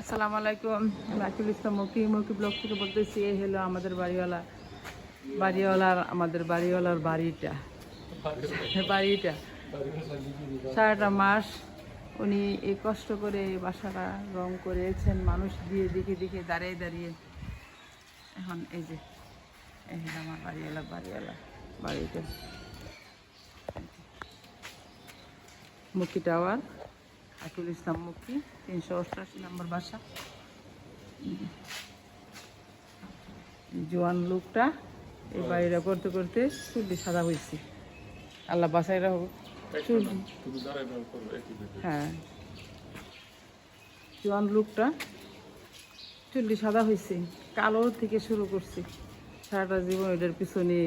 আসসালামু আলাইকুম। আকিল ইসলাম মকি মকি ব্লগ থেকে বলতেছি, এই হলো আমাদের বাড়িওয়ালা। বাড়িওয়ালার, আমাদের বাড়িওয়ালার বাড়িটা। বাড়িটা। সারাটা মাস উনি এই কষ্ট করে এই বাসাটা রং করেছেন, মানুষ দিয়ে দেখে দেখে দাঁড়িয়ে দাঁড়িয়ে। এখন এই যে, এই হলো আমার বাড়িওয়ালা বাড়িওয়ালা বাড়িটা। মুকি টাওয়ার। আকিল ইসলাম মুক্তি তিনশো অষ্টআশি নম্বর বাসা জোয়ান লোকটা এই বাড়িটা করতে করতে চুল্লি সাদা হয়েছে আল্লাহ বাসায় রাখো চুল্লি হ্যাঁ জোয়ান লোকটা চুল্লি সাদা হয়েছে কালো থেকে শুরু করছে। সারাটা জীবন এটার পিছনে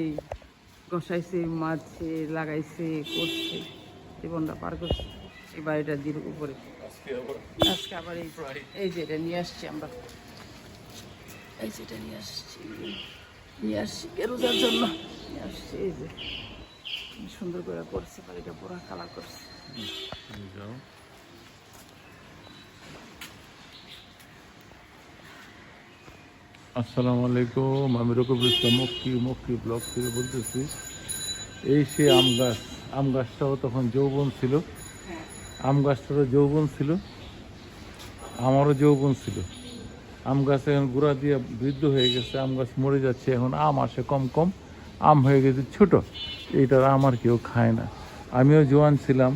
গসাইছে মারছে লাগাইছে করছে জীবনটা পার করছে। এই বাড়িটার দিন উপরে। আজকে আবার এই এই যে এটা নিয়ে আসছি আমরা। এই যেটা নিয়ে আসছি। নিয়ে আসছি বেরোজার জন্য। নিয়ে আসছি এই যে। সুন্দর করে করছে বাড়িটা, পুরো কালার করছে। আসসালামু আলাইকুম, আমি রকবুল ইসলাম মক্কি মক্কি ব্লক থেকে বলতেছি, এই সে আম গাছ, আম গাছটাও তখন যৌবন ছিল। আম গাছটারও যৌবন ছিল। আমারও যৌবন ছিল। আম গাছ এখন গুঁড়া দিয়ে বৃদ্ধ হয়ে গেছে আম গাছ মরে যাচ্ছে এখন আম আসে কম কম আম হয়ে গেছে ছোট। এইটার আম আর কেউ খায় না। আমিও জোয়ান ছিলাম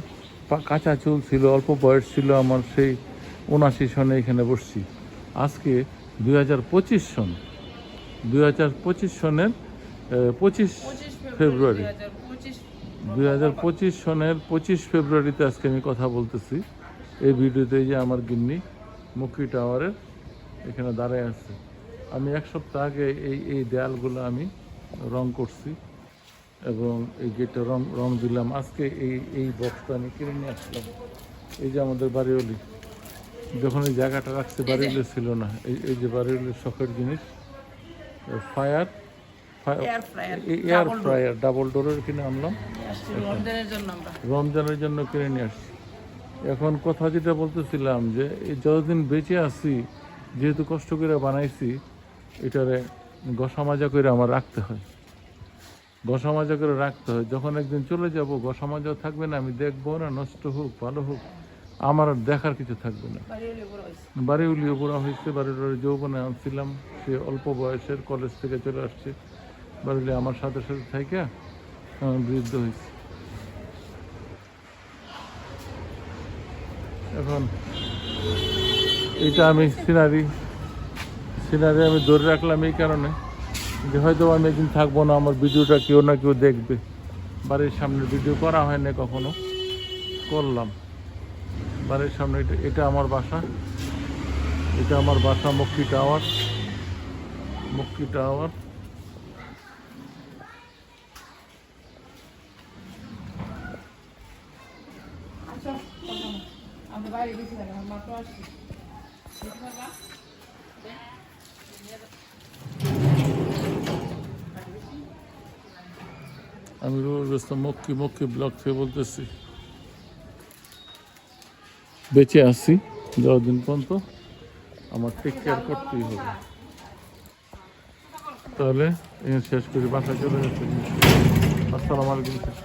কাঁচা চুল ছিল অল্প বয়স ছিল আমার সেই উনাশি সনে এখানে বসছি। আজকে দুই হাজার পঁচিশ সন দুই হাজার পঁচিশ সনের পঁচিশ ফেব্রুয়ারি দুই হাজার পঁচিশ সনের পঁচিশ ফেব্রুয়ারিতে আজকে আমি কথা বলতেছি। এই ভিডিওতে যে আমার গিন্নি মুক্তি টাওয়ারের এখানে দাঁড়ায় আছে। আমি এক সপ্তাহ আগে এই এই দেয়ালগুলো আমি রং করছি এবং এই গেটে রং রং দিলাম। আজকে এই এই বক্সটা আমি কিনে নিয়ে আসলাম। এই যে আমাদের বাড়িওলি যখন এই জায়গাটা রাখছে বাড়িওলি ছিল না। এই এই যে বাড়িওলির শখের জিনিস fire air fryer air fryer double ডোরের কিনে আনলাম। রমজানের জন্য আমরা। রমজানের জন্য কিনে নিয়ে আসছি। এখন কথা যেটা বলতেছিলাম যে এই যতদিন বেঁচে আছি যেহেতু কষ্ট করে বানাইছি এটারে গসা মাজা করে আমার রাখতে হয়। গসা মাজা করে রাখতে হয়। যখন একদিন চলে যাব গসা মাজা থাকবে না আমি দেখব না নষ্ট হোক ভালো হোক আমার দেখার কিছু থাকবে না। বাড়ি উলিয়ে পড়া হয়েছে। বাড়ির যৌবনে আনছিলাম সে অল্প বয়সের কলেজ থেকে চলে আসছে। বাড়িলে আমার সাথে সাথে থাইকা আমি বৃদ্ধ হয়েছে। এখন এটা আমি সিনারি সিনারি আমি ধরে রাখলাম এই কারণে যে হয়তো আমি একদিন থাকব না, আমার ভিডিওটা কেউ না কেউ দেখবে। বাড়ির সামনে ভিডিও করা হয় না কখনো, করলাম। বাড়ির সামনে এটা এটা আমার বাসা, এটা আমার বাসা মক্কি টাওয়ার মক্কি টাওয়ার। আমি রুহুল ইসলাম মক্কি মক্কি ব্লক থেকে বলতেছি। বেঁচে আছি যতদিন পর্যন্ত। আমার টেক কেয়ার করতেই হবে। তাহলে শেষ করি, বাসায় চলে যাচ্ছে। আসসালামু আলাইকুম।